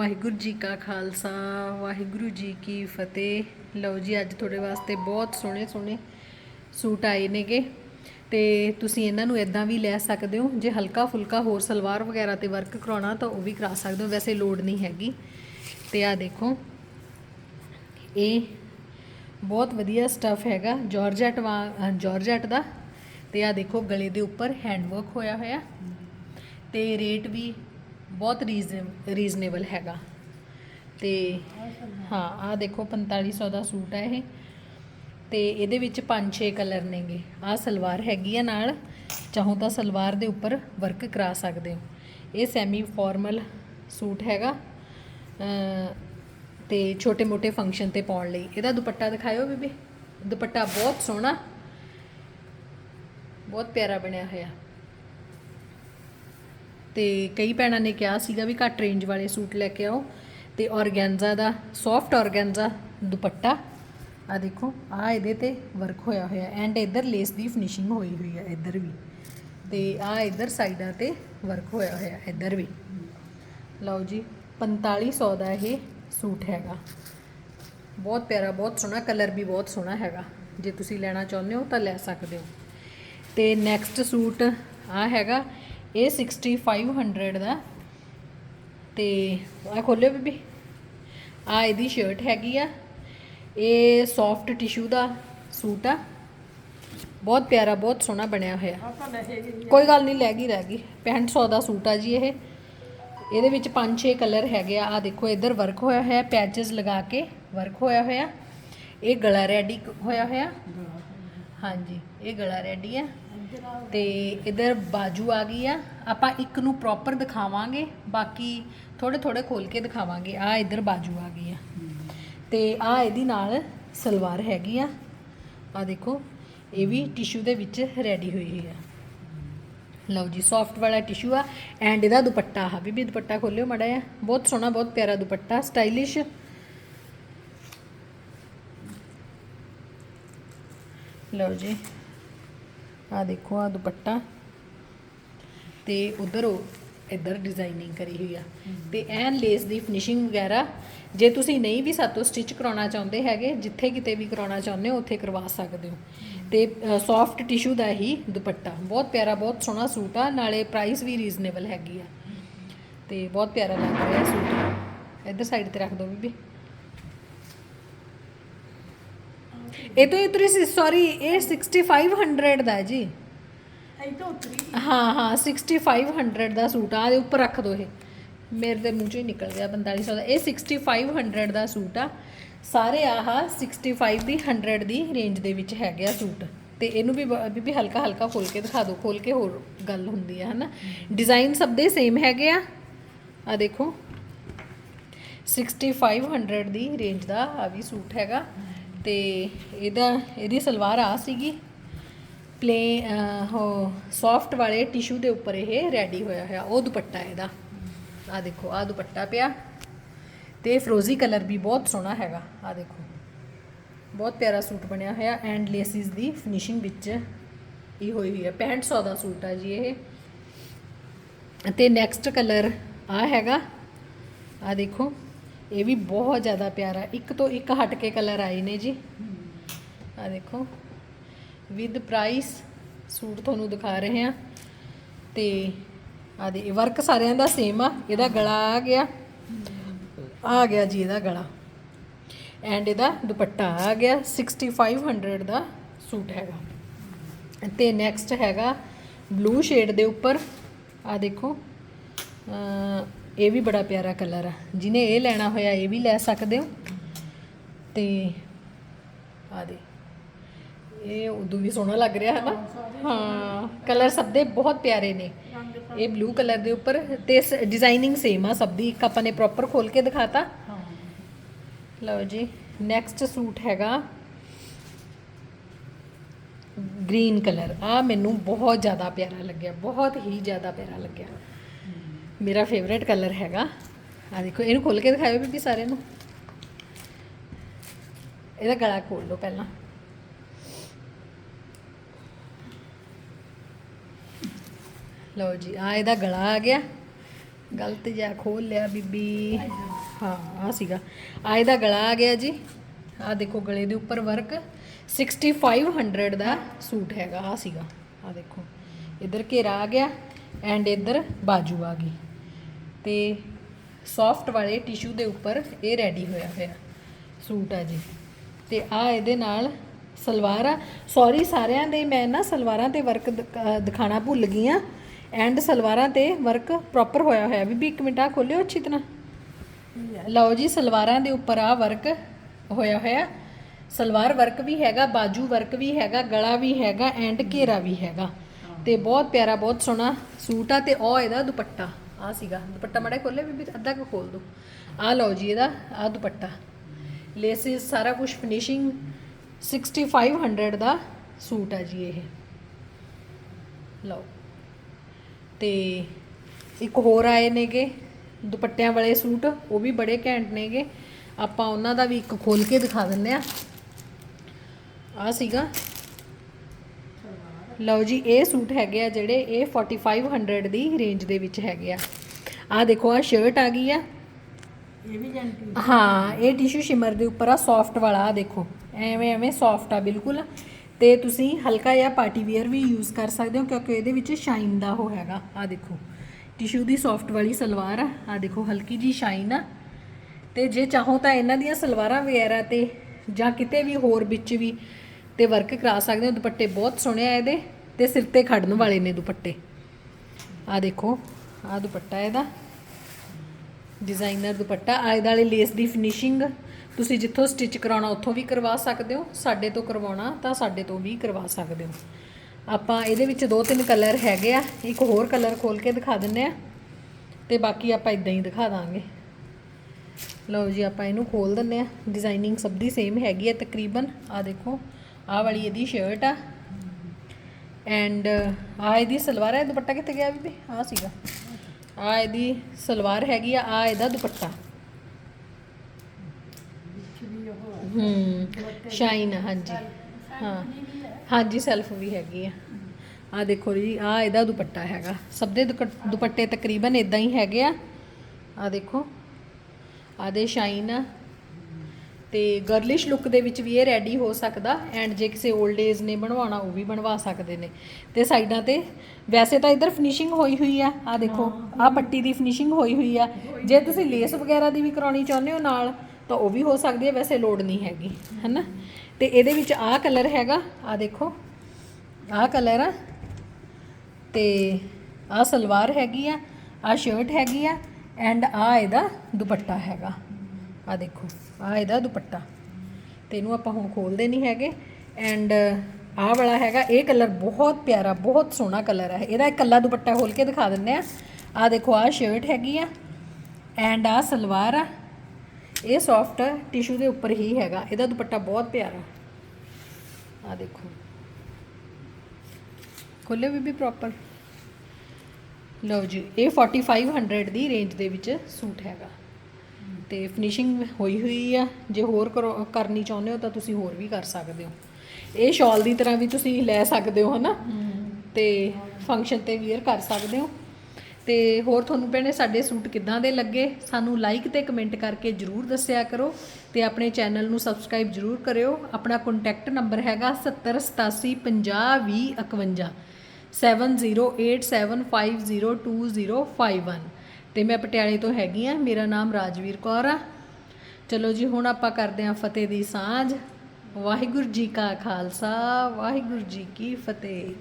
ਵਾਹਿਗੁਰੂ ਜੀ ਕਾ ਖਾਲਸਾ, ਵਾਹਿਗੁਰੂ ਜੀ ਕੀ ਫਤਿਹ। ਲਓ ਜੀ, ਅੱਜ ਤੁਹਾਡੇ ਵਾਸਤੇ ਬਹੁਤ ਸੋਹਣੇ ਸੋਹਣੇ ਸੂਟ ਆਏ ਨੇਗੇ। ਤੇ ਤੁਸੀਂ ਇਹਨਾਂ ਨੂੰ ਇਦਾਂ ਵੀ ਲੈ ਸਕਦੇ ਹੋ, ਜੇ ਹਲਕਾ ਫੁਲਕਾ ਹੋਰ ਸਲਵਾਰ ਵਗੈਰਾ ਤੇ ਵਰਕ ਕਰਾਉਣਾ ਤਾਂ ਉਹ ਵੀ ਕਰਾ ਸਕਦੇ ਹੋ, ਵੈਸੇ ਲੋਡ ਨਹੀਂ ਹੈਗੀ। ਤੇ ਆ ਦੇਖੋ, ਇਹ ਬਹੁਤ ਵਧੀਆ ਸਟੱਫ ਹੈਗਾ ਜਾਰਜਟ ਵਾ ਜਾਰਜਟ ਦਾ। ਤੇ ਆ ਦੇਖੋ, ਗਲੇ ਦੇ ਉੱਪਰ ਹੈਂਡ ਵਰਕ ਹੋਇਆ ਹੋਇਆ। ਤੇ ਰੇਟ ਵੀ ਬਹੁਤ ਰੀਜ਼ਨ ਰੀਜ਼ਨੇਬਲ ਹੈਗਾ। ਤੇ ਹਾਂ ਆ ਦੇਖੋ 4500 ਦਾ ਸੂਟ ਹੈ ਇਹ। ਤੇ ਇਹਦੇ ਵਿੱਚ 5-6 ਕਲਰ ਨੇਗੇ। ਆ ਸਲਵਾਰ ਹੈਗੀ ਆ ਨਾਲ। ਚਾਹੋ ਤਾਂ ਸਲਵਾਰ ਦੇ ਉੱਪਰ ਵਰਕ ਕਰਾ ਸਕਦੇ ਹੋ। ਇਹ ਸੈਮੀ ਫਾਰਮਲ ਸੂਟ ਹੈਗਾ। ਅਮ ਤੇ ਛੋਟੇ-ਮੋਟੇ ਫੰਕਸ਼ਨ ਤੇ ਪਾਉਣ ਲਈ। ਇਹਦਾ ਦੁਪੱਟਾ ਦਿਖਾਇਓ ਬੀਬੀ। ਦੁਪੱਟਾ ਬਹੁਤ ਸੋਹਣਾ। ਬਹੁਤ ਪਿਆਰਾ ਬਣਿਆ ਹੋਇਆ। ਤੇ ਕਈ ਭੈਣਾਂ ਨੇ ਕਿਹਾ ਸੀਗਾ ਵੀ ਘੱਟ ਰੇਂਜ ਵਾਲੇ ਸੂਟ ਲੈ ਕੇ ਆਓ ਤੇ ਔਰਗੈਂਜ਼ਾ ਦਾ ਸੌਫਟ ਔਰਗੈਂਜ਼ਾ ਦੁਪੱਟਾ। ਆ ਦੇਖੋ ਆ ਇਹਦੇ ਤੇ ਵਰਕ ਹੋਇਆ ਹੋਇਆ ਐਂਡ ਇੱਧਰ ਲੇਸ ਦੀ ਫਿਨਿਸ਼ਿੰਗ ਹੋਈ ਹੋਈ ਹੈ ਇੱਧਰ ਵੀ। ਤੇ ਆ ਇੱਧਰ ਸਾਈਡਾਂ ਤੇ ਵਰਕ ਹੋਇਆ ਹੋਇਆ ਇੱਧਰ ਵੀ। ਲਓ ਜੀ 4500 ਦਾ ਇਹ ਸੂਟ ਹੈਗਾ। ਬਹੁਤ ਪਿਆਰਾ, ਬਹੁਤ ਸੋਹਣਾ ਕਲਰ ਵੀ ਬਹੁਤ ਸੋਹਣਾ ਹੈਗਾ। ਜੇ ਤੁਸੀਂ ਲੈਣਾ ਚਾਹੁੰਦੇ ਹੋ ਤਾਂ ਲੈ ਸਕਦੇ ਹੋ। ਤੇ ਨੈਕਸਟ ਸੂਟ ਆ ਹੈਗਾ ਇਹ 6500 ਦਾ। ਤੇ ਆ ਖੋਲਿਓ ਬੀਬੀ। ਆ ਇਹਦੀ ਸ਼ਰਟ ਹੈਗੀ ਆ। ਇਹ ਸੌਫਟ ਟਿਸ਼ੂ ਦਾ ਸੂਟ ਆ। ਬਹੁਤ ਪਿਆਰਾ, ਬਹੁਤ ਸੋਹਣਾ ਬਣਿਆ ਹੋਇਆ। ਕੋਈ ਗੱਲ ਨਹੀਂ, ਲੈ ਗਈ ਰਹਿ ਗਈ। 6500 ਦਾ ਸੂਟ ਆ ਜੀ ਇਹ। ਇਹਦੇ ਵਿੱਚ 5-6 ਕਲਰ ਹੈਗੇ ਆ। ਆ ਦੇਖੋ, ਇੱਧਰ ਵਰਕ ਹੋਇਆ ਹੋਇਆ ਪੈਚਸ ਲਗਾ ਕੇ ਵਰਕ ਹੋਇਆ ਹੋਇਆ। ਇਹ ਗਲਾ ਰੈਡੀ ਹੋਇਆ ਹੋਇਆ। ਹਾਂਜੀ, ਇਹ ਗਲਾ ਰੈਡੀ ਆ। ਤੇ ਇਧਰ ਬਾਜੂ ਆ ਗਈ ਆ। ਆਪਾਂ ਇੱਕ ਨੂੰ ਪ੍ਰੋਪਰ ਦਿਖਾਵਾਂਗੇ, ਬਾਕੀ ਥੋੜੇ ਥੋੜੇ ਖੋਲ ਕੇ ਦਿਖਾਵਾਂਗੇ। ਆ ਇਧਰ ਬਾਜੂ ਆ ਗਈ ਆ। ਤੇ ਆ ਇਹਦੀ ਨਾਲ ਸਲਵਾਰ ਹੈਗੀ ਆ। ਆ ਦੇਖੋ, ਇਹ ਵੀ ਟਿਸ਼ੂ ਦੇ ਵਿੱਚ ਰੈਡੀ ਹੋਈ ਹੋਈ ਆ। ਲਓ ਜੀ ਸੌਫਟ ਵਾਲਾ ਟਿਸ਼ੂ ਆ। ਐਂਡ ਇਹਦਾ ਦੁਪੱਟਾ ਆ ਬੀਬੀ ਦੁਪੱਟਾ ਖੋਲਿਓ ਮੜਾ ਆ ਬਹੁਤ ਸੋਹਣਾ, ਬਹੁਤ ਪਿਆਰਾ ਦੁਪੱਟਾ ਸਟਾਈਲਿਸ਼ ਲਓ ਜੀ ਆ ਦੇਖੋ ਆ ਦੁਪੱਟਾ। ਤੇ ਉਧਰ ਉਹ ਇੱਧਰ ਡਿਜ਼ਾਈਨਿੰਗ ਕਰੀ ਹੋਈ ਆ। ਤੇ ਐਨ ਲੇਸ ਦੀ ਫਿਨਿਸ਼ਿੰਗ ਵਗੈਰਾ, ਜੇ ਤੁਸੀਂ ਨਹੀਂ ਵੀ ਸਾਤੋਂ ਸਟਿਚ ਕਰਾਉਣਾ ਚਾਹੁੰਦੇ ਹੈਗੇ, ਜਿੱਥੇ ਕਿਤੇ ਵੀ ਕਰਾਉਣਾ ਚਾਹੁੰਦੇ ਹੋ, ਉੱਥੇ ਕਰਵਾ ਸਕਦੇ ਹੋ। ਤੇ ਸੌਫਟ ਟਿਸ਼ੂ ਦਾ ਹੀ ਦੁਪੱਟਾ। ਬਹੁਤ ਪਿਆਰਾ, ਬਹੁਤ ਸੋਹਣਾ ਸੂਟ ਆ, ਨਾਲੇ ਪ੍ਰਾਈਸ ਵੀ ਰੀਜ਼ਨੇਬਲ ਹੈਗੀ ਆ। ਤੇ ਬਹੁਤ ਪਿਆਰਾ ਲੱਗ ਰਿਹਾ ਸੂਟ। ਇੱਧਰ ਸਾਈਡ ਤੇ ਰੱਖ ਦਿਓ ਬੀਬੀ। ਇਹ ਤਾਂ ਇਤਰੀ ਸੌਰੀ ਇਹ 6500 ਦਾ ਹੈ ਜੀ। ਹਾਂ। ਹਾਂ 6500 ਦਾ ਸੂਟ ਆ ਉੱਪਰ ਰੱਖ ਦੋ ਇਹ। ਮੇਰੇ ਦੇ ਮੂੰਹ ਚੋਂ ਹੀ ਨਿਕਲ ਗਿਆ 4500 ਦਾ ਇਹ 6500 ਦਾ ਸੂਟ ਆ। ਸਾਰੇ ਆਹ 65 ਦੀ 100 ਦੀ ਰੇਂਜ ਦੇ ਵਿੱਚ ਹੈਗੇ ਆ ਸੂਟ। ਤੇ ਇਹਨੂੰ ਵੀ ਬੀਬੀ ਹਲਕਾ ਹਲਕਾ ਖੋਲ ਕੇ ਦਿਖਾ ਦਿਓ ਖੋਲ ਕੇ ਹੋਰ ਗੱਲ ਹੁੰਦੀ ਆ ਹਨਾ? ਡਿਜ਼ਾਈਨ ਸਭ ਦੇ ਸੇਮ ਹੈਗੇ ਆ। ਆ ਦੇਖੋ। 6500 ਦੀ ਰੇਂਜ ਦਾ ਆ ਵੀ ਸੂਟ ਹੈਗਾ। ਤੇ ਇਹਦਾ, ਇਹਦੀ ਸਲਵਾਰ ਆ ਸੀਗੀ। ਪਲੇ ਉਹ ਸੌਫਟ ਵਾਲੇ ਟਿਸ਼ੂ ਦੇ ਉੱਪਰ ਇਹ ਰੈਡੀ ਹੋਇਆ ਹੋਇਆ, ਉਹ ਦੁਪੱਟਾ ਇਹਦਾ। ਆ ਦੇਖੋ ਆ ਦੁਪੱਟਾ ਪਿਆ। ਤੇ ਫਰੋਜ਼ੀ ਕਲਰ ਵੀ ਬਹੁਤ ਸੋਹਣਾ ਹੈਗਾ ਆ ਦੇਖੋ। ਬਹੁਤ ਪਿਆਰਾ ਸੂਟ ਬਣਿਆ ਹੋਇਆ ਐਂਡ ਲੇਸਿਸ ਦੀ ਫਿਨਿਸ਼ਿੰਗ ਵਿੱਚ ਇਹ ਹੋਈ ਹੋਈ ਹੈ। 6500 ਦਾ ਸੂਟ ਆ ਜੀ ਇਹ। ਤੇ ਨੈਕਸਟ ਕਲਰ ਆ ਹੈਗਾ। ਆ ਦੇਖੋ ਇਹ ਵੀ ਬਹੁਤ ਜ਼ਿਆਦਾ ਪਿਆਰਾ ਇੱਕ ਤੋਂ ਇੱਕ ਹਟ ਕੇ ਕਲਰ ਆਏ ਨੇ ਜੀ। ਆ ਦੇਖੋ। ਵਿਦ ਪ੍ਰਾਈਸ ਸੂਟ ਤੁਹਾਨੂੰ ਦਿਖਾ ਰਹੇ ਆ ਤੇ ਆ ਦੇ ਵਰਕ ਸਾਰਿਆਂ ਦਾ ਸੇਮ ਆ। ਇਹਦਾ ਗਲਾ ਆ ਗਿਆ। ਆ ਗਿਆ ਜੀ ਇਹਦਾ ਗਲਾ। ਐਂਡ ਇਹਦਾ ਦੁਪੱਟਾ ਆ ਗਿਆ। 6500 ਦਾ ਸੂਟ ਹੈਗਾ। ਤੇ ਨੈਕਸਟ ਹੈਗਾ ਬਲੂ ਸ਼ੇਡ ਦੇ ਉੱਪਰ। ਆ ਦੇਖੋ। ਇਹ ਵੀ ਬੜਾ ਪਿਆਰਾ ਕਲਰ ਆ। ਜਿਹਨੇ ਇਹ ਲੈਣਾ ਹੋਇਆ, ਇਹ ਵੀ ਲੈ ਸਕਦੇ ਹੋ। ਤੇ ਆ ਦੇ। ਇਹ ਉਦੋਂ ਵੀ ਸੋਹਣਾ ਲੱਗ ਰਿਹਾ ਹੈ ਨਾ ਹਾਂ, ਕਲਰ ਸਭ ਦੇ ਬਹੁਤ ਪਿਆਰੇ ਨੇ। ਇਹ ਬਲੂ ਕਲਰ ਦੇ ਉੱਪਰ ਤੇ ਡਿਜ਼ਾਈਨਿੰਗ ਸੇਮ ਆ, ਸਭ ਦੀ। ਇੱਕ ਆਪਾਂ ਨੇ ਪ੍ਰੋਪਰ ਖੋਲ ਕੇ ਦਿਖਾਤਾ। ਲਓ ਜੀ ਨੈਕਸਟ ਸੂਟ ਹੈਗਾ। Green colour. ਆ ਮੈਨੂੰ ਬਹੁਤ ਜ਼ਿਆਦਾ ਪਿਆਰਾ ਲੱਗਿਆ, ਬਹੁਤ ਹੀ ਜ਼ਿਆਦਾ ਪਿਆਰਾ ਲੱਗਿਆ। ਮੇਰਾ ਫੇਵਰੇਟ ਕਲਰ ਹੈਗਾ। ਆ ਦੇਖੋ, ਇਹਨੂੰ ਖੋਲ ਕੇ ਦਿਖਾਇਓ ਬੀਬੀ ਸਾਰਿਆਂ ਨੂੰ। ਇਹਦਾ ਗਲਾ ਖੋਲ ਲਓ ਪਹਿਲਾਂ। ਲਓ ਜੀ ਆ ਇਹਦਾ ਗਲਾ ਆ ਗਿਆ। ਗਲਤ ਜਿਹਾ ਖੋਲ ਲਿਆ ਬੀਬੀ। ਹਾਂ ਆ ਸੀਗਾ। ਆ ਇਹਦਾ ਗਲਾ ਆ ਗਿਆ ਜੀ। ਆ ਦੇਖੋ, ਗਲੇ ਦੇ ਉੱਪਰ ਵਰਕ 6500 ਦਾ ਸੂਟ ਹੈਗਾ ਆ ਸੀਗਾ। ਆ ਦੇਖੋ, ਇਧਰ ਘੇਰਾ ਆ ਗਿਆ ਐਂਡ ਇਧਰ ਬਾਜੂ ਆ ਗਈ। ਤੇ ਸੌਫਟ ਵਾਲੇ ਟਿਸ਼ੂ ਦੇ ਉੱਪਰ ਇਹ ਰੈਡੀ ਹੋਇਆ ਹੋਇਆ ਸੂਟ ਆ ਜੀ। ਤੇ ਆ ਇਹਦੇ ਨਾਲ ਸਲਵਾਰ ਆ। ਸੌਰੀ ਸਾਰਿਆਂ ਦੇ, ਮੈਂ ਨਾ ਸਲਵਾਰਾਂ ਤੇ ਵਰਕ ਦਿਖਾਣਾ ਭੁੱਲ ਗਈ ਆ। ਐਂਡ ਸਲਵਾਰਾਂ ਤੇ ਵਰਕ ਪ੍ਰੋਪਰ ਹੋਇਆ ਹੋਇਆ। ਬੀਬੀ, ਇੱਕ ਮਿੰਟ ਆ ਖੋਲਿਓ ਅੱਛੀ ਤਰ੍ਹਾਂ। ਲਓ ਜੀ, ਸਲਵਾਰਾਂ ਦੇ ਉੱਪਰ ਆ ਵਰਕ ਹੋਇਆ ਹੋਇਆ। ਸਲਵਾਰ ਵਰਕ ਵੀ ਹੈਗਾ, ਬਾਜੂ ਵਰਕ ਵੀ ਹੈਗਾ, ਗਲਾ ਵੀ ਹੈਗਾ ਐਂਡ ਘੇਰਾ ਵੀ ਹੈਗਾ। ਤੇ ਬਹੁਤ ਪਿਆਰਾ, ਬਹੁਤ ਸੋਹਣਾ ਸੂਟ ਆ ਤੇ ਉਹ ਇਹਦਾ ਦੁਪੱਟਾ। ਆ ਸੀਗਾ, ਦੁਪੱਟਾ ਮੜਾ ਖੋਲੇ ਬੀਬੀ, ਅੱਧਾ ਕੁ ਖੋਲ ਦੋ। ਆ ਲਓ ਜੀ ਇਹਦਾ ਆ ਦੁਪੱਟਾ। ਲੇਸਿਸ ਸਾਰਾ ਕੁਝ ਫਿਨਿਸ਼ਿੰਗ 6500 ਦਾ ਸੂਟ ਆ ਜੀ ਇਹ। ਲਓ। ਤੇ ਇੱਕ ਹੋਰ ਆਏ ਨੇਗੇ, ਦੁਪੱਟਿਆਂ ਵਾਲੇ ਸੂਟ, ਉਹ ਵੀ ਬੜੇ ਘੈਂਟ ਨੇਗੇ। ਆਪਾਂ ਉਹਨਾਂ ਦਾ ਵੀ ਇੱਕ ਖੋਲ ਕੇ ਦਿਖਾ ਦਿੰਨੇ ਆ ਆ ਸੀਗਾ ਲਓ ਜੀ ਇਹ ਸੂਟ ਹੈਗੇ ਆ ਜਿਹੜੇ ਇਹ 4500 ਦੀ ਰੇਂਜ ਦੇ ਵਿੱਚ ਹੈਗੇ ਆ। ਆ ਦੇਖੋ ਆ ਸ਼ਰਟ ਆ ਗਈ ਆ। ਇਹ ਵੀ ਜੰਟੀ ਹਾਂ ਇਹ ਟਿਸ਼ੂ ਸ਼ਿਮਰ ਦੇ ਉੱਪਰ ਆ ਸੌਫਟ ਵਾਲਾ ਆ ਦੇਖੋ। ਐਵੇਂ ਐਵੇਂ ਸੌਫਟ ਆ ਬਿਲਕੁਲ। ਤੇ ਤੁਸੀਂ ਹਲਕਾ ਜਿਹਾ ਪਾਰਟੀ ਵੇਅਰ ਵੀ ਯੂਜ਼ ਕਰ ਸਕਦੇ ਹੋ ਕਿਉਂਕਿ ਇਹਦੇ ਵਿੱਚ ਸ਼ਾਈਨ ਦਾ ਉਹ ਹੈਗਾ। ਆ ਦੇਖੋ ਟਿਸ਼ੂ ਦੀ ਸੌਫਟ ਵਾਲੀ ਸਲਵਾਰ ਆ ਆ ਦੇਖੋ ਹਲਕੀ ਜੀ ਸ਼ਾਈਨ ਆ। ਤੇ ਜੇ ਚਾਹੋ ਤਾਂ ਇਹਨਾਂ ਦੀਆਂ ਸਲਵਾਰਾਂ ਵਗੈਰਾ ਤੇ ਜਾਂ ਕਿਤੇ ਵੀ ਹੋਰ ਵਿੱਚ ਵੀ ਤੇ ਵਰਕ ਕਰਾ ਸਕਦੇ ਹੋ, ਦੁਪੱਟੇ ਬਹੁਤ ਸੋਹਣੇ ਆ ਇਹਦੇ ਤੇ ਸਿਰ ਤੇ ਖੜਨ ਵਾਲੇ ਨੇ ਦੁਪੱਟੇ। ਆ ਦੇਖੋ ਆ ਦੁਪੱਟਾ ਇਹਦਾ। ਡਿਜ਼ਾਈਨਰ ਦੁਪੱਟਾ ਆਏ ਵਾਲੇ ਲੇਸ ਦੀ ਫਿਨਿਸ਼ਿੰਗ ਤੁਸੀਂ ਜਿੱਥੋਂ ਸਟਿਚ ਕਰਾਉਣਾ, ਉੱਥੋਂ ਵੀ ਕਰਵਾ ਸਕਦੇ ਹੋ, ਸਾਡੇ ਤੋਂ ਕਰਵਾਉਣਾ ਤਾਂ ਸਾਡੇ ਤੋਂ ਵੀ ਕਰਵਾ ਸਕਦੇ ਹੋ। ਆਪਾਂ ਇਹਦੇ ਵਿੱਚ ਦੋ ਤਿੰਨ ਕਲਰ ਹੈਗੇ ਆ, ਇੱਕ ਹੋਰ ਕਲਰ ਖੋਲ ਕੇ ਦਿਖਾ ਦਿੰਨੇ ਆ, ਤੇ ਬਾਕੀ ਆਪਾਂ ਇਦਾਂ ਹੀ ਦਿਖਾ ਦਾਂਗੇ। ਲਓ ਜੀ, ਆਪਾਂ ਇਹਨੂੰ ਖੋਲ ਦਿੰਨੇ ਆ। ਡਿਜ਼ਾਈਨਿੰਗ ਸਭ ਦੀ ਸੇਮ ਹੈਗੀ ਹੈ ਤਕਰੀਬਨ। ਆ ਦੇਖੋ ਆਹ ਵਾਲੀ ਇਹਦੀ ਸ਼ਰਟ ਆ। ਐਂਡ ਆ ਇਹਦੀ ਸਲਵਾਰ ਹੈ ਦੁਪੱਟਾ ਕਿੱਥੇ ਗਿਆ ਬੀਬੀ? ਆ ਸੀਗਾ। ਆ ਇਹਦੀ ਸਲਵਾਰ ਹੈਗੀ ਆ ਆ ਇਹਦਾ ਦੁਪੱਟਾ। ਹੂੰ ਸ਼ਾਈਨ ਹਾਂਜੀ। ਹਾਂ, ਹਾਂਜੀ ਸੈਲਫ ਵੀ ਹੈਗੀ ਆ। ਆ ਦੇਖੋ ਜੀ ਆ ਇਹਦਾ ਦੁਪੱਟਾ ਹੈਗਾ। ਸਭ ਦੇ ਦੁਕ- ਦੁਪੱਟੇ ਤਕਰੀਬਨ ਇਦਾਂ ਹੀ ਹੈਗੇ ਆ। ਆ ਦੇਖੋ ਆਦੇ ਸ਼ਾਈਨ ਆ। ਤੇ ਗਰਲਿਸ਼ ਲੁੱਕ ਦੇ ਵਿੱਚ ਵੀ ਇਹ ਰੈਡੀ ਹੋ ਸਕਦਾ ਐਂਡ ਜੇ ਕਿਸੇ 올ਡ ਏਜ ਨੇ ਬਣਵਾਉਣਾ, ਉਹ ਵੀ ਬਣਵਾ ਸਕਦੇ ਨੇ। ਤੇ ਸਾਈਡਾਂ ਤੇ ਵੈਸੇ ਤਾਂ ਇਧਰ ਫਿਨਿਸ਼ਿੰਗ ਹੋਈ ਹੋਈ ਆ ਆ ਦੇਖੋ ਆ ਪੱਟੀ ਦੀ ਫਿਨਿਸ਼ਿੰਗ ਹੋਈ ਹੋਈ ਆ। ਜੇ ਤੁਸੀਂ ਲੇਸ ਵਗੈਰਾ ਦੀ ਵੀ ਕਰਾਉਣੀ ਚਾਹੁੰਦੇ ਹੋ ਨਾਲ, ਤਾਂ ਉਹ ਵੀ ਹੋ ਸਕਦੀ ਹੈ ਵੈਸੇ ਲੋੜ ਨਹੀਂ ਹੈਗੀ, ਹੈਨਾ? ਤੇ ਇਹਦੇ ਵਿੱਚ ਆਹ ਕਲਰ ਹੈਗਾ ਆ ਦੇਖੋ, ਆਹ ਕਲਰ ਆ, ਤੇ ਆਹ ਸਲਵਾਰ ਹੈਗੀ ਆ, ਆਹ ਸ਼ਰਟ ਹੈਗੀ ਆ ਐਂਡ ਆ ਇਹਦਾ ਦੁਪੱਟਾ ਹੈਗਾ। ਆ ਦੇਖੋ, ਆ ਇਹਦਾ ਦੁਪੱਟਾ। ਤੇ ਇਹਨੂੰ ਆਪਾਂ ਹੁਣ ਖੋਲਦੇ ਨਹੀਂ ਹੈਗੇ। ਐਂਡ ਆਹ ਵਾਲਾ ਹੈਗਾ, ਇਹ ਕਲਰ ਬਹੁਤ ਪਿਆਰਾ, ਬਹੁਤ ਸੋਹਣਾ ਕਲਰ ਹੈ ਇਹਦਾ ਇਕੱਲਾ ਦੁਪੱਟਾ ਖੋਲ ਕੇ ਦਿਖਾ ਦਿੰਨੇ ਆ। ਆ ਦੇਖੋ, ਆਹ ਸ਼ਰਟ ਹੈਗੀ ਆ। ਐਂਡ ਆਹ ਸਲਵਾਰ ਆ। ਇਹ ਸੌਫਟ ਟਿਸ਼ੂ ਦੇ ਉੱਪਰ ਹੀ ਹੈਗਾ। ਇਹਦਾ ਦੁਪੱਟਾ ਬਹੁਤ ਪਿਆਰਾ। ਆ ਦੇਖੋ। ਖੋਲਿਓ ਬੀਬੀ ਪ੍ਰੋਪਰ ਲਓ ਜੀ, ਇਹ 4500 ਦੀ ਰੇਂਜ ਦੇ ਵਿੱਚ ਸੂਟ ਹੈਗਾ। ਤੇ ਫਿਨਿਸ਼ਿੰਗ ਹੋਈ ਹੋਈ ਆ। ਜੇ ਹੋਰ ਕਰੋ- ਕਰਨੀ ਚਾਹੁੰਦੇ ਹੋ ਤਾਂ ਤੁਸੀਂ ਹੋਰ ਵੀ ਕਰ ਸਕਦੇ ਹੋ। ਇਹ ਸ਼ਾਲ ਦੀ ਤਰ੍ਹਾਂ ਵੀ ਤੁਸੀਂ ਲੈ ਸਕਦੇ ਹੋ, ਹਨਾ? ਤੇ ਫੰਕਸ਼ਨ ਤੇ ਵੀਅਰ ਕਰ ਸਕਦੇ ਹੋ। ਤੇ ਹੋਰ ਤੁਹਾਨੂੰ ਭੈਣੇ, ਸਾਡੇ ਸੂਟ ਕਿੱਦਾਂ ਦੇ ਲੱਗੇ? ਸਾਨੂੰ ਲਾਈਕ ਤੇ ਕਮੈਂਟ ਕਰਕੇ ਜਰੂਰ ਦੱਸਿਆ ਕਰੋ ਤੇ ਆਪਣੇ ਚੈਨਲ ਨੂੰ ਸਬਸਕ੍ਰਾਈਬ ਜਰੂਰ ਕਰਿਓ। ਆਪਣਾ ਕੰਟੈਕਟ ਨੰਬਰ ਹੈਗਾ 7087502051 7087502051 ਤੇ ਮੈਂ ਪਟਿਆਲੇ ਤੋਂ ਹੈਗੀ ਆ, ਮੇਰਾ ਨਾਮ ਰਾਜਵੀਰ ਕੌਰ ਆ। ਚਲੋ ਜੀ, ਹੁਣ ਆਪਾਂ ਕਰਦੇ ਆ ਫਤਿਹ ਦੀ ਸਾਂਝ। ਵਾਹਿਗੁਰੂ ਜੀ ਕਾ ਖਾਲਸਾ, ਵਾਹਿਗੁਰੂ ਜੀ ਕੀ ਫਤਿਹ।